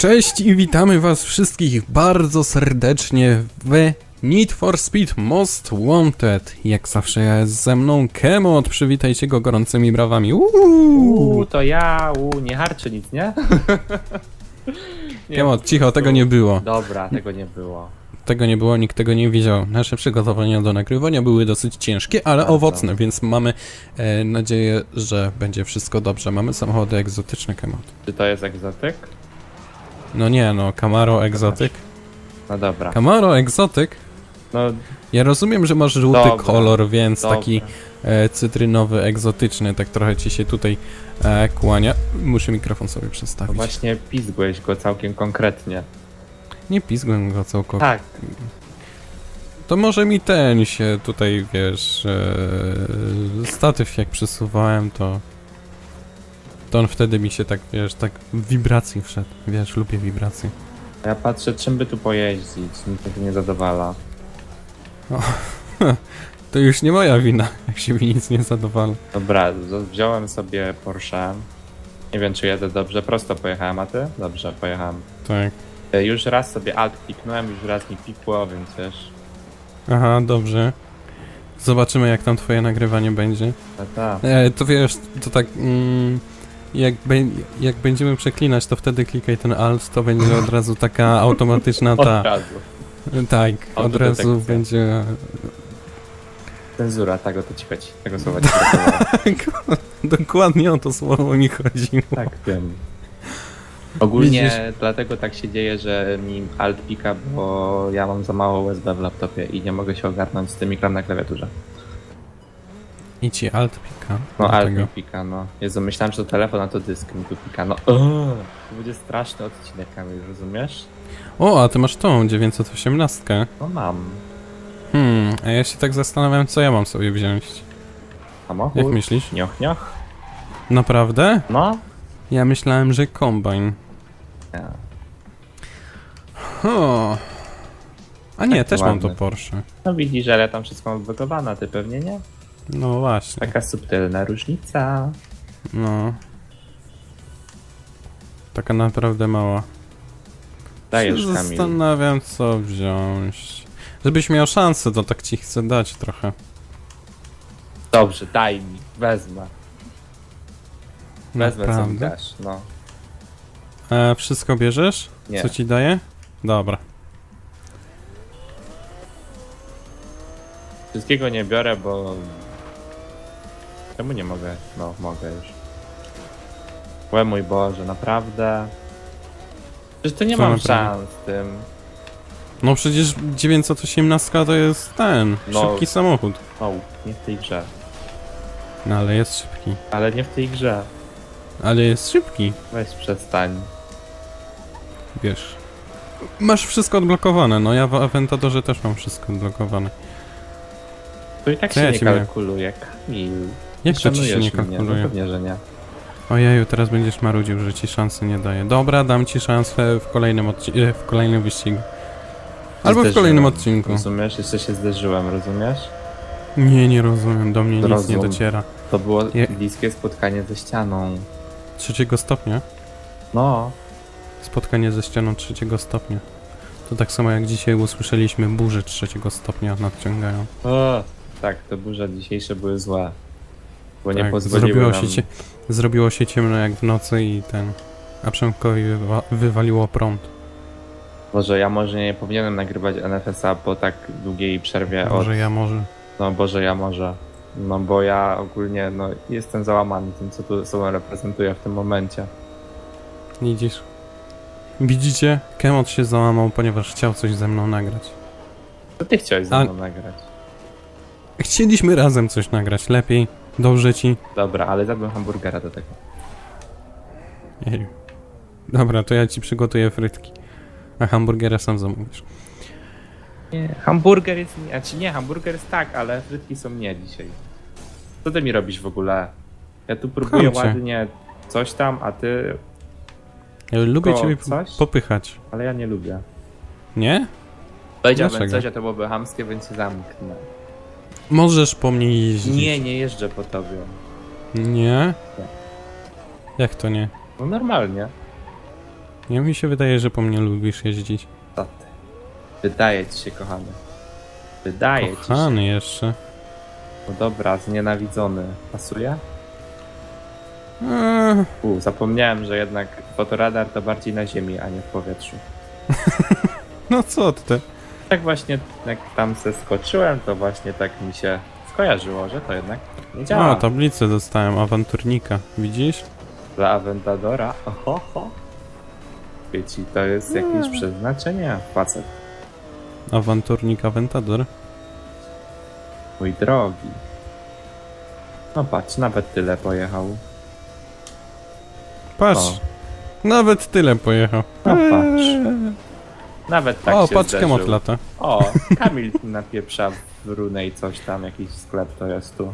Cześć i witamy was wszystkich bardzo serdecznie w Need for Speed Most Wanted. Jak zawsze jest ze mną Kemot, przywitajcie go gorącymi brawami. Uuu. To ja, uuu, nie harczy nic, nie? Nie, Kemot, cicho, tego nie było. Dobra, tego nie było. Tego nie było, nikt tego nie widział. Nasze przygotowania do nagrywania były dosyć ciężkie, ale Bardzo. owocne, więc mamy e, nadzieję, że będzie wszystko dobrze. Mamy samochody egzotyczne, Kemot. Czy to jest egzotyk? No nie, no, Camaro egzotyk. No dobra. Camaro egzotyk? No, Ja rozumiem, że masz żółty Dobra, kolor, więc dobra. taki e, cytrynowy, egzotyczny, tak trochę ci się tutaj e, kłania. Muszę mikrofon sobie To przestawić. właśnie pizgłeś go całkiem konkretnie. Nie pizgłem go całkowicie. Tak, To może mi ten się tutaj, wiesz, e, statyw jak przesuwałem, to to on wtedy mi się tak, wiesz, tak w wibracji wszedł. Wiesz, lubię wibracje. ja patrzę czym by tu pojeździć, mnie tu nie zadowala. To już nie moja wina, jak się mi nic nie zadowala. Dobra, z- wziąłem sobie Porsche. Nie wiem czy jedę dobrze, prosto pojechałem, a ty? Dobrze, pojechałem. Tak. E, Już raz sobie alt kliknąłem, już raz mi pikło, więc wiesz. Aha, dobrze. Zobaczymy, jak tam twoje nagrywanie będzie. Ta, ta. E, to wiesz, to tak. Mm, jak, be, jak będziemy przeklinać, to wtedy klikaj ten alt, to będzie od razu taka automatyczna Od ta. razu. Tak, od Autodetekcja. razu będzie. Cenzura, tak o to ci chodzi. Tego słowa ci brakło. Dokładnie o to słowo mi chodziło. Tak, wiem. Ogólnie Widzisz? dlatego tak się dzieje, że mi alt pika, bo ja mam za mało USB w laptopie i nie mogę się ogarnąć z tym ekranem na klawiaturze. I ci alt pika. No tego. mi pika, no. Jezu, myślałem, że to telefon, a to dysk mi tu pika. No, Ugh, to będzie straszny odcinek, Kamil, rozumiesz? O, a ty masz tą 918. No mam. Hmm, a ja się tak zastanawiam, co ja mam sobie wziąć. Samochód. Jak myślisz? Nioch, nioch. Naprawdę? No. Ja myślałem, że kombajn. Nie. O. A nie, Tak, też mam to. Porsche. No widzisz, ale tam wszystko mam ty pewnie nie? No właśnie. Taka subtelna różnica. No. Taka naprawdę mała. Dajesz, się Kamil. Zastanawiam, co wziąć. Żebyś miał szansę, to tak ci chcę dać trochę. Dobrze, daj mi, wezmę. Wezmę co mi Naprawdę? dasz, no. E, wszystko bierzesz? Nie. Co ci daje? Dobra. Wszystkiego nie biorę, bo... Czemu nie mogę? No, mogę już. Łe mój Boże, naprawdę? Przecież to nie Co mam naprawdę? szans z tym. No przecież 918 to jest ten, No. szybki samochód. No, nie w tej grze. No ale jest szybki. Ale nie w tej grze. Ale jest szybki, Weź przestań. wiesz. Masz wszystko odblokowane, no ja w Aventadorze też mam wszystko odblokowane. To i tak Co się ja nie ci miałem? kalkuluje, Kamil. Jak to ci się Szanujesz nie mnie, kalkuluje? No pewnie, że nie. Ojeju, teraz będziesz marudził, że ci szansy nie daje. Dobra, dam ci szansę w kolejnym odci- e, w kolejnym wyścigu. Albo w Zderzyłem, kolejnym odcinku. Rozumiesz? Jeszcze się zderzyłem, rozumiesz? Nie, nie rozumiem, do mnie nic nie dociera. To było Je- bliskie spotkanie ze ścianą. Trzeciego stopnia? No, Spotkanie ze ścianą trzeciego stopnia. To tak samo jak dzisiaj usłyszeliśmy burzy trzeciego stopnia nadciągają. O, tak, te burze dzisiejsze były złe. Bo nie Tak, pozwoliły zrobiło nam... się, cie- zrobiło się ciemno jak w nocy i ten... A Przemkowi wywa- wywaliło prąd. Boże, ja może nie powinienem nagrywać NFS-a po tak długiej przerwie od... Może ja może... No Boże, ja może. No bo ja ogólnie, no jestem załamany tym, co tu sobą reprezentuję w tym momencie. Widzisz? Widzicie? Kemot się załamał, ponieważ chciał coś ze mną nagrać. Co ty chciałeś ze A- mną nagrać? Chcieliśmy razem coś nagrać, lepiej. Dobrze ci. Dobra, ale zjadłem hamburgera do tego. Jeju. Dobra, to ja ci przygotuję frytki. A hamburgera sam zamówisz. Nie, hamburger jest nie, znaczy nie, hamburger jest tak, ale frytki są nie dzisiaj. Co ty mi robisz w ogóle? Ja tu próbuję Kocham cię. ładnie coś tam, a ty... Ja lubię Ko- ciebie po- coś? popychać. Ale ja nie lubię. Nie? Powiedziałbym Dlaczego? coś, a to byłoby hamskie, więc się zamknę. Możesz po mnie jeździć. Nie, nie jeżdżę po tobie. Nie? Nie. Jak to nie? No normalnie. Ja mi się wydaje, że po mnie lubisz jeździć. Co ty? Wydaje ci się, kochany. Wydaje ci się. Kochany jeszcze. No dobra, znienawidzony. Pasuje? Eee, U, zapomniałem, że jednak fotoradar to bardziej na ziemi, a nie w powietrzu. no co ty? Tak właśnie, jak tam se skoczyłem, to właśnie tak mi się skojarzyło, że to jednak nie działa. O, tablicę dostałem, awanturnika. Widzisz? Dla Aventadora, oho, ho. Wieci, to jest jakieś Eee. przeznaczenie, facet. Awanturnik Aventador. Mój drogi. No patrz, nawet tyle pojechał. Patrz, O. nawet tyle pojechał. No patrz. Eee. Nawet tak o, się patrz, lata. O, Kamil napieprza w runej coś tam, jakiś sklep to jest tu.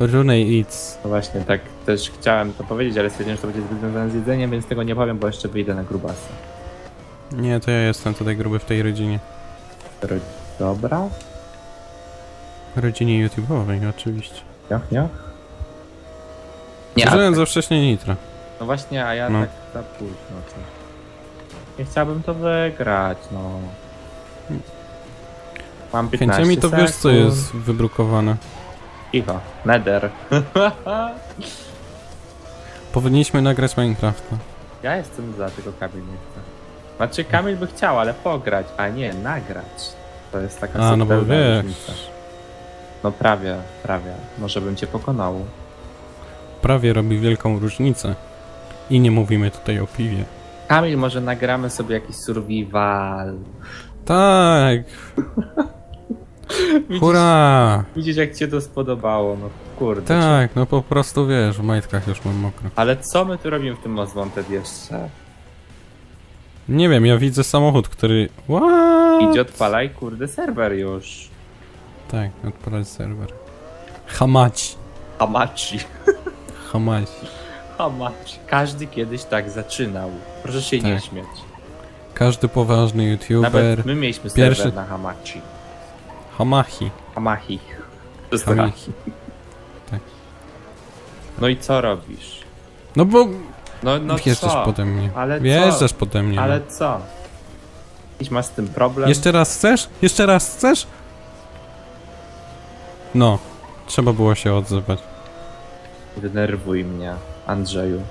Runej Eats. No właśnie, tak też chciałem to powiedzieć, ale stwierdziłem, że to będzie zbyt związane z jedzeniem, więc tego nie powiem, bo jeszcze wyjdę na grubasa. Nie, to ja jestem tutaj gruby w tej rodzinie. Ro- Dobra? Rodzinie YouTube'owej, oczywiście. Nioch, nioch? Nie, Użyłem tak, za wcześnie nitra. no właśnie, a ja No. tak za późno coś. Nie chciałbym to wygrać, no. Mam 15 Chęciami to wiesz, co sekund. jest wybrukowane. Cicho, nether. Powinniśmy nagrać Minecrafta. ja jestem za, tylko Kamil nie chce. Znaczy Kamil by chciał, ale pograć, a nie nagrać. To jest taka A, no bo subtelna wiesz. różnica. No prawie, prawie. Może bym cię pokonał. Prawie robi wielką różnicę. I nie mówimy tutaj o piwie. Kamil, może nagramy sobie jakiś survival. Tak! Widzisz, Hurra! widzisz jak ci się to spodobało, no kurde. Tak, no po prostu wiesz, w majtkach już mam mokro. Ale co my tu robimy w tym Most Wanted jeszcze? Nie wiem, ja widzę samochód, który... What? Idź odpalaj, kurde, serwer już. Tak, odpalać serwer. Hamaci. Hamachi. Hamaci. Hamachi. Każdy kiedyś tak zaczynał. Proszę się nie Tak. śmiać. Każdy poważny YouTuber. Nawet my mieliśmy pierwszy- serwer na Hamachi. Hamachi. Hamachi. To jest Hamachi. Tak. No i co robisz? No bo No, no wjeżdżasz co? pode mnie. Ale co? Wjeżdżasz pode mnie. Ale no. co? Jakiś masz z tym problem? Jeszcze raz chcesz? Jeszcze raz chcesz? No. Trzeba było się odzywać. Denerwuj mnie, Andrzeju.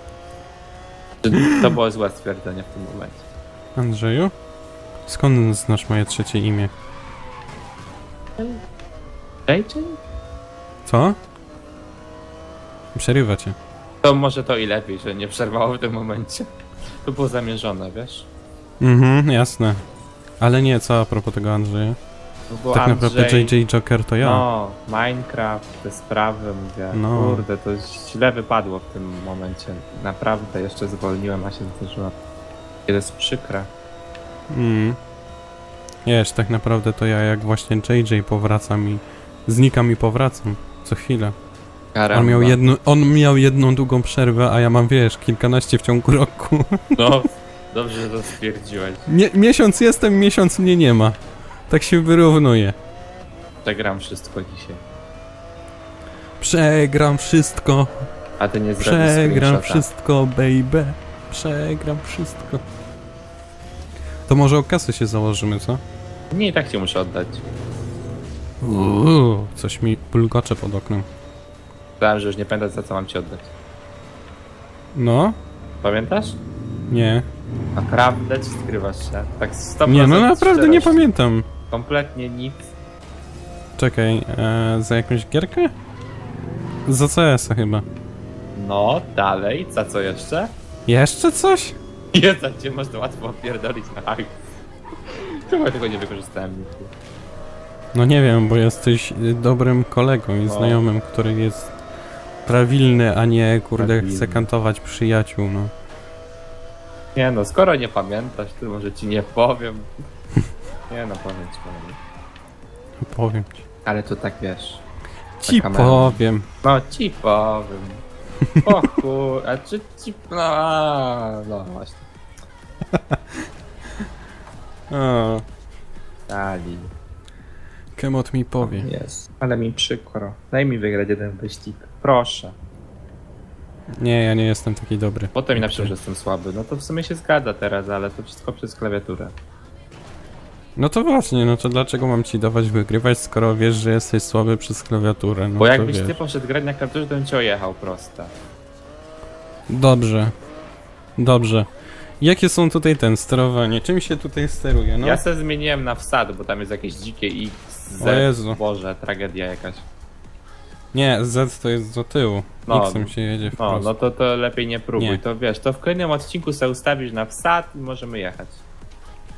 To było złe stwierdzenie w tym momencie. Andrzeju? Skąd znasz moje trzecie imię? JJ? Co? Przerywa cię. To może to i lepiej, że nie przerwało w tym momencie. To było zamierzone, wiesz? Mhm, jasne. Ale nie, co a propos tego Andrzeja? No bo tak naprawdę Andrzej- JJ Joker to ja. No, Minecraft, te sprawy, mówię. No. Kurde, to źle wypadło w tym momencie. Naprawdę, jeszcze zwolniłem, a się zdarzyło. To jest przykre. Mm. Wiesz, tak naprawdę to ja jak właśnie JJ powracam i znikam i powracam. Co chwilę. On miał, jedno, on miał jedną długą przerwę, a ja mam, wiesz, kilkanaście w ciągu roku. No, dobrze, że to stwierdziłeś. Mie miesiąc jestem, miesiąc mnie nie ma. Tak się wyrównuje. Przegram wszystko dzisiaj. Przegram wszystko, A ty nie zrobisz przegram screenshota. wszystko, baby. Przegram wszystko. To może o kasę się założymy, co? Nie, i tak ci muszę oddać. Uuu, coś mi bulgocze pod oknem. Myślałem, że już nie pamiętasz za co mam ci oddać. No? Pamiętasz? Nie. Naprawdę czy skrywasz się? Tak 100% Nie, no naprawdę nie szczerości. pamiętam. Kompletnie nic. Czekaj, e, za jakąś gierkę? Za CS-a chyba. No, dalej, za co jeszcze? Jeszcze coś? Jest, gdzie można łatwo opierdolić na hajs. Chyba tego nie wykorzystałem nigdy. No nie wiem, bo jesteś y, dobrym kolegą i No. znajomym, który jest prawilny, a nie kurde Prawilny. chce kantować przyjaciół, no. Nie no, skoro nie pamiętasz, to może ci nie powiem. Nie no, powiem ci, powiem. Powiem ci. Ale to tak wiesz. Ci kamerą. powiem. No ci powiem. O kur... A czy ci... No, no właśnie. O, Dali. Kemot mi powie. Jest. Ale mi przykro. Daj mi wygrać jeden wyścig. Proszę. Nie, ja nie jestem taki dobry. Potem mi ty. że jestem słaby. No to w sumie się zgadza teraz, ale to wszystko przez klawiaturę. No to właśnie, no to dlaczego mam ci dawać wygrywać, skoro wiesz, że jesteś słaby przez klawiaturę? No Bo to jakbyś wiesz. ty poszedł grać na klawiaturze, to bym cię ojechał proste. Dobrze. Dobrze. Jakie są tutaj ten sterowanie? Czym się tutaj steruje? No. Ja se zmieniłem na wsad, bo tam jest jakieś dzikie X, Z. O Jezu. Boże, tragedia jakaś. Nie, Z to jest do tyłu. No. X-em się jedzie No, prosto. no to, to lepiej nie próbuj. Nie. To wiesz, to w kolejnym odcinku sobie ustawisz na wsad i możemy jechać.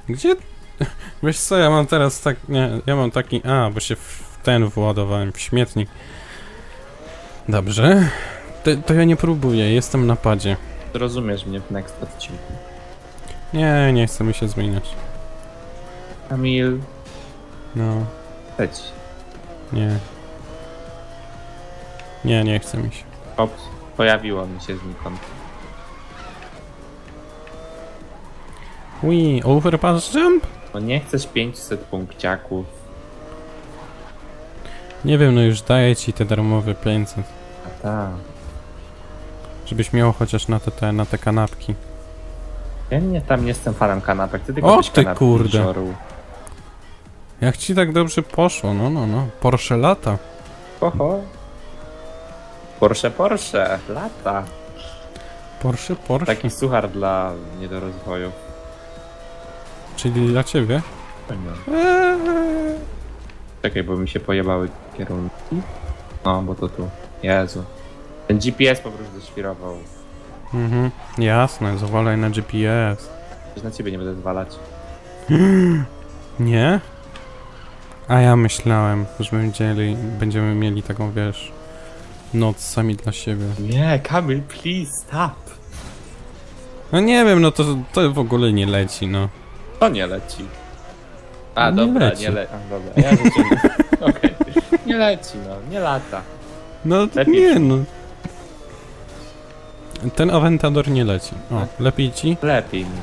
Gdzie? Wiesz co, ja mam teraz tak, nie, ja mam taki, a, bo się w ten władowałem, w śmietnik. Dobrze. To, to ja nie próbuję, jestem na padzie. Rozumiesz mnie w next odcinku. Nie, nie chce mi się zmieniać. Kamil, No, leć. nie. Nie, nie chce mi się. Ops, pojawiło mi się znikąd. Ui, overpass jump? No nie chcesz 500 punkciaków. Nie wiem, no już daję ci te darmowe 500. A tak. Żebyś miał chociaż na te, te, na te kanapki. Ja nie tam nie jestem fanem kanapek, ty tylko O, byś ty kanapki kurde. żorł. Jak ci tak dobrze poszło, no, no, no. Porsche lata. Oho. Porsche, Porsche, lata. Porsche, Porsche. Taki suchar dla niedorozwoju. Czyli dla ciebie? Eee. Czekaj, bo mi się pojebały kierunki. No, bo to tu. Jezu. Ten GPS po prostu zaświrował. Mhm, jasne, zawalaj na GPS. Już na ciebie nie będę zwalać. Nie? A ja myślałem, że będziemy, będziemy mieli taką, wiesz, noc sami dla siebie. Nie, Kamil, please stop. No nie wiem, no to, to w ogóle nie leci, no. To nie leci. A, No nie dobra, leci. nie leci. A, dobra, ja rzeczywiście. Okej. Nie leci, no, nie lata. No to Lepiej nie, no. Ten Aventador nie leci. O, lepiej ci? Lepiej mi.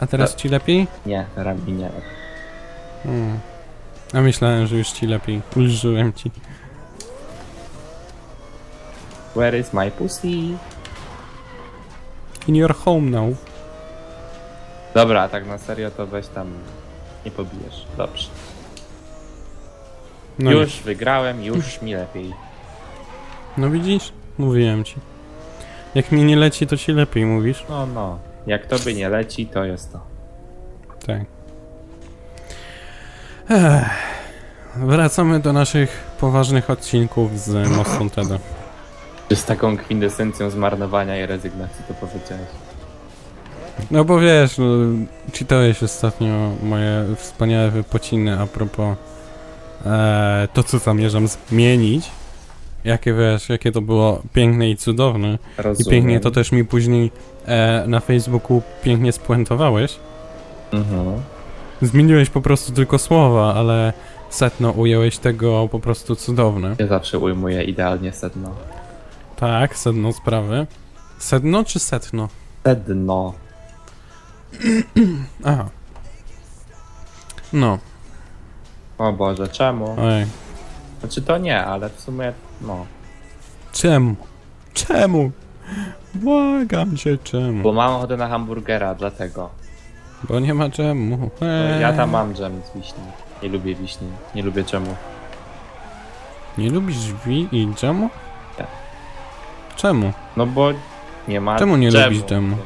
A teraz ci lepiej? Nie, mi nie. Hmm. A myślałem, że już ci lepiej. Ulżyłem ci. Where is my pussy? In your home now. Dobra, a tak na serio to weź tam nie pobijesz. Dobrze. No nie. już wygrałem, już mi lepiej. No widzisz? Mówiłem ci. Jak mi nie leci, to ci lepiej mówisz. No, no. Jak tobie nie leci, to jest to. Tak. Ech. Wracamy do naszych poważnych odcinków z Most. Czy z taką kwintesencją zmarnowania i rezygnacji to powiedziałeś? No bo wiesz, no, czytałeś ostatnio moje wspaniałe wypociny a propos e, to, co zamierzam zmienić. Jakie wiesz, jakie to było piękne i cudowne. I Rozumiem. pięknie to też mi później e, na Facebooku pięknie spuentowałeś. Mhm. Zmieniłeś po prostu tylko słowa, ale setno ująłeś tego po prostu cudowne. Ja zawsze ujmuję idealnie sedno. Tak, sedno sprawy. Sedno czy setno? Sedno. Aha. No, O Boże, czemu? oj. Znaczy to nie, ale w sumie no. Czemu? Czemu? Błagam cię, czemu? Bo mam ochotę na hamburgera, dlatego. Bo nie ma czemu. Ja tam mam dżem z wiśni. Nie lubię wiśni. Nie lubię czemu. Nie lubisz wi i dżemu? Tak. Czemu? No bo nie ma Czemu nie dżemu. lubisz dżemu?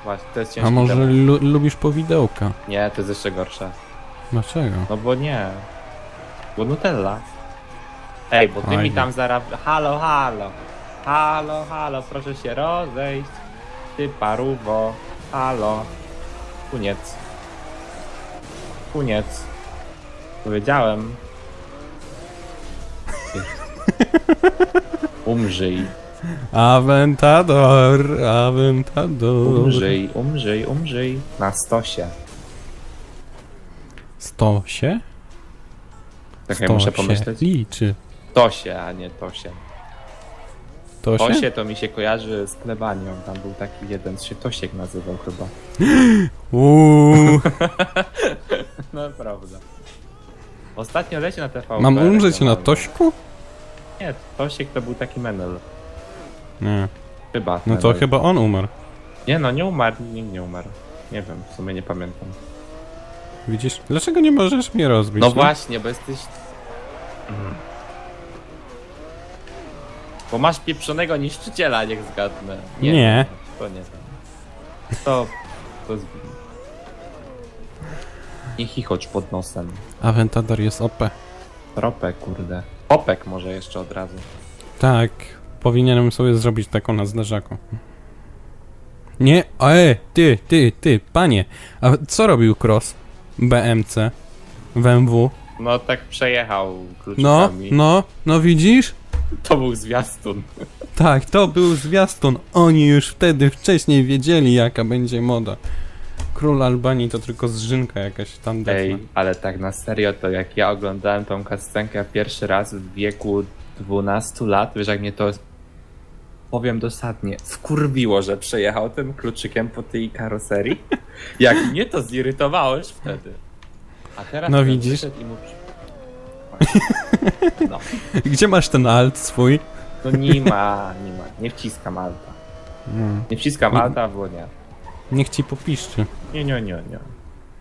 Nie. Właśnie, to jest ciężki A może temat. lu lubisz powidełka? Nie, to jest jeszcze gorsze. Dlaczego? No bo nie. Bo Nutella. Ej, bo ty Fajnie. mi tam zaraz... Halo, halo. Halo, halo, proszę się rozejść. Ty paruwo. Halo. Koniec. Koniec. Powiedziałem. Umrzyj. Aventador, Aventador. Umrzyj, umrzyj, umrzyj. Na stosie. Sto się? Czekaj, Sto muszę pomyśleć. liczy. Tosie, a nie tosie. To się? Tosie to mi się kojarzy z plebanią. Tam był taki jeden, się Tosiek nazywał chyba. Uuu. No prawda. Ostatnio leci na TVP. Mam umrzeć na. Tośku? Nie, Tosiek to był taki menel. Nie. Chyba. No to chyba on umarł. Nie no, nie umarł, nikt nie umarł. Nie wiem, w sumie nie pamiętam. Widzisz? Dlaczego nie możesz mnie rozbić? No właśnie, bo jesteś... Mm. Bo masz pieprzonego niszczyciela, niech zgadnę. Nie. To nie tam. To... To jest... Nie chichocz pod nosem. Aventador jest OP. Tropę, kurde. Popek może jeszcze od razu. Tak, powinienem sobie zrobić taką na zderzaku. Nie, e, ty, ty, ty, panie. A co robił Cross? BMC? W MW? No tak przejechał No, kluczykami. no, no widzisz? To był zwiastun. Tak, to był zwiastun. Oni już wtedy wcześniej wiedzieli, jaka będzie moda. Król Albanii to tylko zżynka jakaś tam Ej, ale tak na serio, to jak ja oglądałem tą kascenkę pierwszy raz w wieku 12 lat, wiesz jak mnie to powiem dosadnie, wkurwiło, że przejechał tym kluczykiem po tej karoserii. Jak mnie to zirytowało już wtedy. A teraz No ten widzisz? wyszedł I mu... przy- No, Gdzie masz ten alt swój? no nie ma, nie ma. Nie wciskam alta. Mm, Nie wciskam alta, bo nie. Niech ci popiszczy. Nie, nie, nie, nie.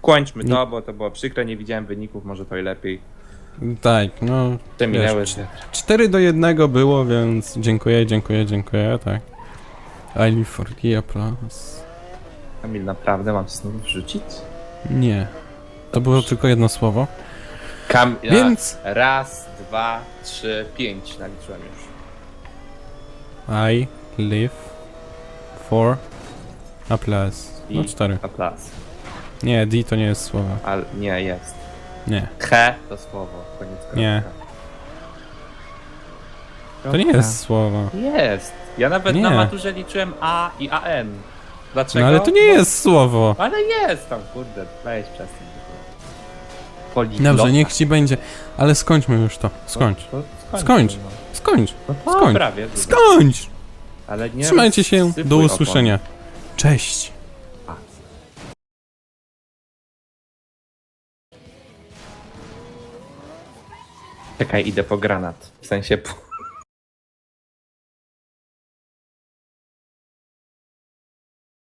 Kończmy to, bo to było przykre, nie widziałem wyników, może to i lepiej. Tak, no. Te minęły, Wiesz, że 4 do 1 było, więc dziękuję, dziękuję, dziękuję, tak. I live for Gia Plus. Kamil, naprawdę mam znów wrzucić? Nie. To było tylko jedno słowo. Kam... Więc- Raz, dwa, trzy, pięć naliczyłem już. I live for a plus. No 4. A plus. Nie, D to nie jest słowo. Ale nie, jest. Nie. He to słowo, koniec kropka. Nie. To nie jest słowo. Jest. Ja nawet Nie. na maturze liczyłem A i AN. Dlaczego? No ale to nie jest słowo. Ale jest tam, kurde, weź przez tym. Poliglota. Dobrze, niech ci będzie. Ale skończmy już to. Skończ. To, to Skończ. No, Skończ. no to Skończ. prawie. Skończ! Ale nie Trzymajcie się. rozsypuj Do opon. usłyszenia. Cześć. Czekaj, idę po granat. W sensie po...